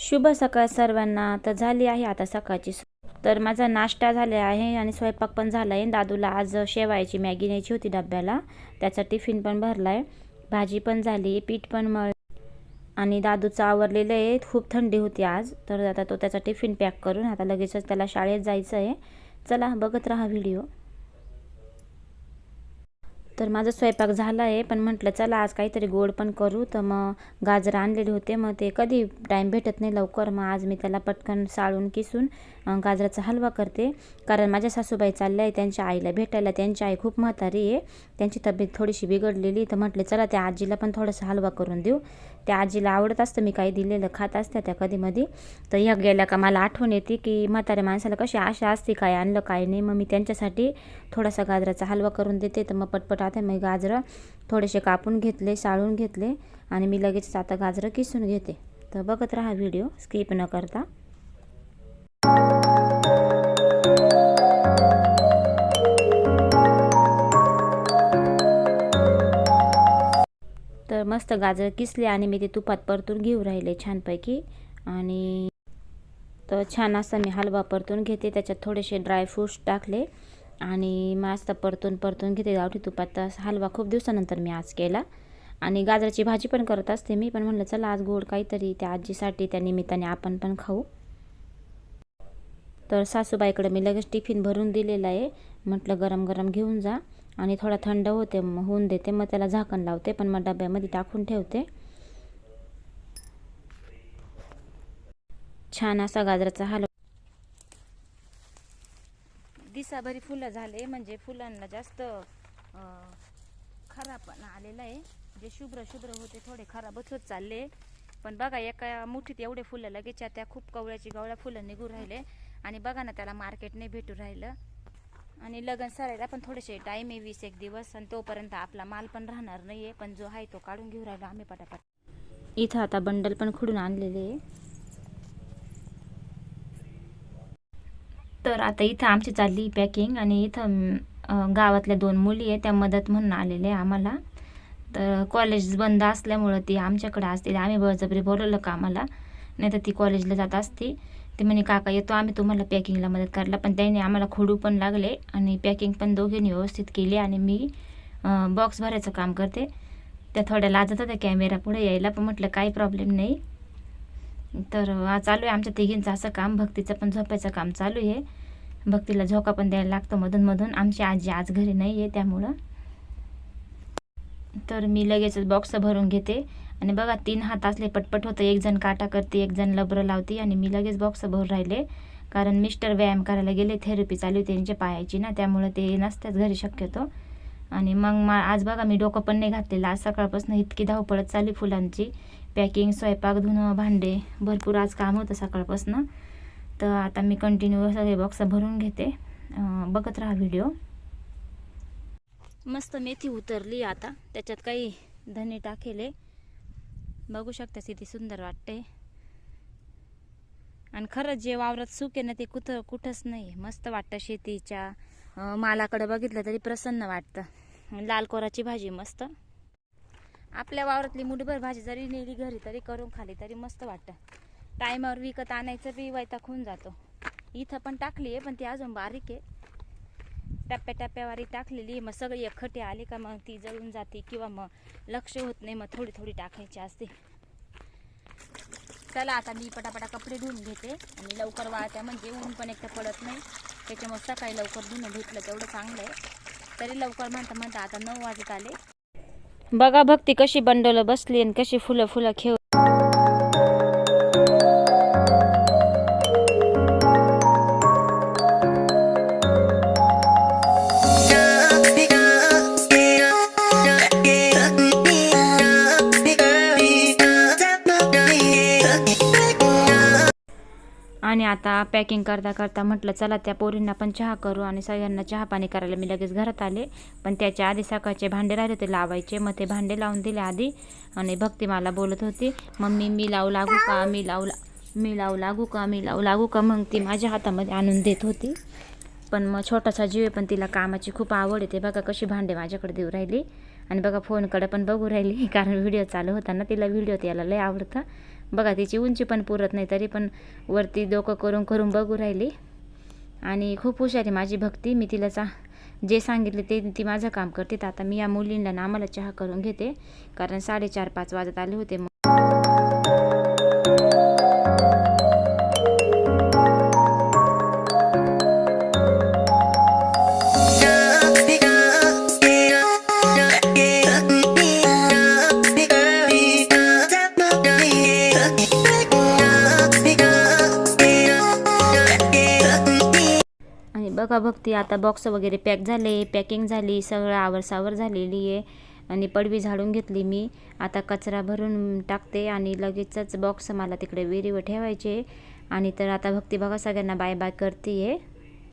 शुभ सकाळ सर्वांना. तर झाली आहे आता सकाळची तर माझा नाश्ता झाला आहे आणि स्वयंपाक पण झाला आहे दादूला आज शेवायची मॅगी न्यायची होती डब्याला. त्याचा टिफिन पण भरला आहे भाजी पण झाली पीठ पण मळ आणि दादूचं आवरलेलं आहे. खूप थंडी होती आज. तर आता तो त्याचा टिफिन पॅक करून आता लगेचच त्याला शाळेत जायचं आहे चला बघत राहा व्हिडिओ. तर माझा स्वयंपाक झाला आहे पण म्हटलं चला आज काहीतरी गोड पण करू. तर मग गाजर आणलेले होते मग ते कधी टाईम भेटत नाही लवकर. मग आज मी त्याला पटकन साळून किसून गाजराचा हलवा करते. कारण माझ्या सासूबाई चालल्या आहे त्यांच्या आईला भेटायला. त्यांची आई खूप म्हातारी आहे. त्यांची तब्येत थोडीशी बिघडलेली तर म्हटले चला त्या आजीला पण थोडासा हलवा करून देऊ. त्या आजीला आवडत असतं मी काही दिलेलं खात असत्या त्या कधीमधी. तर ह्या गेल्या का मला आठवण येते की म्हाताऱ्या माणसाला कशी आशा असते काय आणलं काय नाही. मग मी त्यांच्यासाठी थोडासा गाजराचा हलवा करून देते. तर मग पटपट आता मी गाजरं थोडेसे कापून घेतले साळून घेतले आणि मी लगेच आता गाजरं किसून घेते. तर बघत राहा व्हिडिओ स्किप न करता. मस्त गाजर किसले आणि मी ते तुपात परतून घेऊ राहिले छानपैकी. आणि तर छान असा मी हलवा परतून घेते त्याच्यात थोडेसे ड्रायफ्रूट्स टाकले. आणि मस्त परतून परतून घेते गावठी तुपात. हलवा खूप दिवसानंतर मी आज केला. आणि गाजराची भाजी पण करत असते मी पण म्हणलं चला आज गोड काहीतरी त्या आजीसाठी त्या निमित्ताने आपण पण खाऊ. तर सासूबाईकडे मी लगेच टिफिन भरून दिलेला आहे. म्हटलं गरम गरम घेऊन जा. आणि थोडा थंड होते मग होऊन देते. मग त्याला झाकण लावते पण मग डब्यामध्ये टाकून ठेवते. छान असा गाजराचा हलवा. दिसाभरी फुलं झाले म्हणजे फुलांना जास्त खराब खराबपणा आलेला आहे. जे शुभ्र शुभ्र होते थोडे खराबच होत चालले. पण बघा एका मुठीत एवढे फुलं लगेच त्या खूप कवळ्याची गवळ्या फुलं निघू राहिले. आणि बघा ना त्याला मार्केट नाही भेटू राहिलं. आणि लगन सरायला पण थोडेसे टाईम आहे वीस एक दिवस आणि तोपर्यंत आपला माल पण राहणार नाही आहे पण जो आहे तो काढून घेऊ राहिलो आम्ही पटापट. इथं आता बंडल पण खुडून आणलेले आहे. तर आता इथं आमची चालली पॅकिंग आणि इथं गावातल्या दोन मुली आहे त्या मदत म्हणून आलेले आहे आम्हाला. तर कॉलेज बंद असल्यामुळं ती आमच्याकडे असतील. आम्ही बळजबरी बोलवलं का आम्हाला नाही तर ती कॉलेजला जात असते. ते म्हणे काका येतो आम्ही तुम्हाला पॅकिंगला मदत करायला. पण त्यांनी आम्हाला खोडू पण लागले आणि पॅकिंग पण दोघींनी व्यवस्थित केली आणि मी बॉक्स भरायचं काम करते. त्या थोड्या लाजत होत्या कॅमेरा पुढे यायला पण म्हटलं काही प्रॉब्लेम नाही. तर चालू आहे आमच्या तिघींचं असं काम. भक्तीचं पण झोपायचं काम चालू आहे. भक्तीला झोका पण द्यायला लागतो मधून मधून. आमची आजी आज घरी नाही आहे त्यामुळं. तर मी लगेचच बॉक्स भरून घेते. आणि बघा तीन हात असले पटपट होतं. एक जण काटा करते एक जण लबरं लावते आणि मी लगेच बॉक्स भरून राहिले. कारण मिस्टर व्यायाम करायला गेले थेरपी चालू आहे त्यांच्या पायाची ना त्यामुळे ते नसतात घरी शक्यतो. आणि मग मा आज बघा मी डोकं पण नाही घातलेलं. आज सकाळपासून इतकी धावपळत चालली फुलांची. पॅकिंग स्वयंपाक धुणं भांडे भरपूर आज काम होतं सकाळपासून. तर आता मी कंटिन्यू सगळे बॉक्स भरून घेते. बघत राहा व्हिडिओ मस्त मेथी उतरली आता. त्याच्यात काही धने टाकेले. बघू शकता किती सुंदर वाटते आणि खरंच जे वावरात सुक आहे ना ते कुठं कुठंच नाही. मस्त वाटतं शेतीच्या. मालाकडे बघितलं तरी प्रसन्न वाटतं. लाल कोराची भाजी मस्त. आपल्या वावरातली मुठभर भाजी जरी नेली घरी तरी करून खाली तरी मस्त वाटतं. टायमावर विकत आणायचं बी वैताग होऊन जातो. इथं पण टाकली आहे पण ती अजून बारीक आहे. टप्प्या टप्प्यावारी टाकलेली मग सगळी एकखटी आली का मग ती जळून जाते किंवा मग लक्ष होत नाही मग थोडी थोडी टाकायची असते. चला आता मी पटापटा कपडे धुवून घेते आणि लवकर वाळत्या म्हणजे ऊन पण एकटं पडत नाही. त्याच्यामुळे सकाळी लवकर धुणं धुतलं तेवढं चांगलं आहे. तरी लवकर म्हणता म्हणता आता नऊ वाजत आले. बघा भक्ती कशी बंडल बसली आणि कशी फुलं फुलं खेळ आता पॅकिंग करता करता म्हटलं चला त्या पोरींना पण चहा करू आणि सगळ्यांना चहा पाणी करायला मी लगेच घरात आले. पण त्याच्या आधी सकाळचे भांडे राहिले ते लावायचे. मग ते भांडे लावून दिले आधी आणि भक्ती मला बोलत होती मम्मी मी लावू लागू का? मी लावू ला मी लावू लागू का? मी लावू लागू का? मग ती माझ्या हातामध्ये आणून देत होती. पण मग छोटासा जीव आहे पण तिला कामाची खूप आवड आहे. ते बघा कशी भांडे माझ्याकडे देऊ राहिली. आणि बघा फोनकडे पण बघू राहिली कारण व्हिडिओ चालू होता ना तिला व्हिडिओ यायला लय आवडतं. बघा तिची उंची पण पुरत नाही तरी पण वरती डोकं करून करून बघू राहिली. आणि खूप हुशार आहे माझी भक्ती. मी तिला चा जे सांगितले ते ती माझं काम करते. तर आता मी या मुलींना ना आम्हाला चहा करून घेते. कारण साडेचार पाच वाजत आले होते. मग बघा भक्ती आता बॉक्स वगैरे पॅक झाले पॅकिंग झाली सगळं आवरसावर झालेली आहे. आणि पडवी झाडून घेतली मी. आता कचरा भरून टाकते आणि लगेचच बॉक्स मला तिकडे विहिरीवर ठेवायचे. आणि तर आता भक्ती बघा सगळ्यांना बाय बाय करते आहे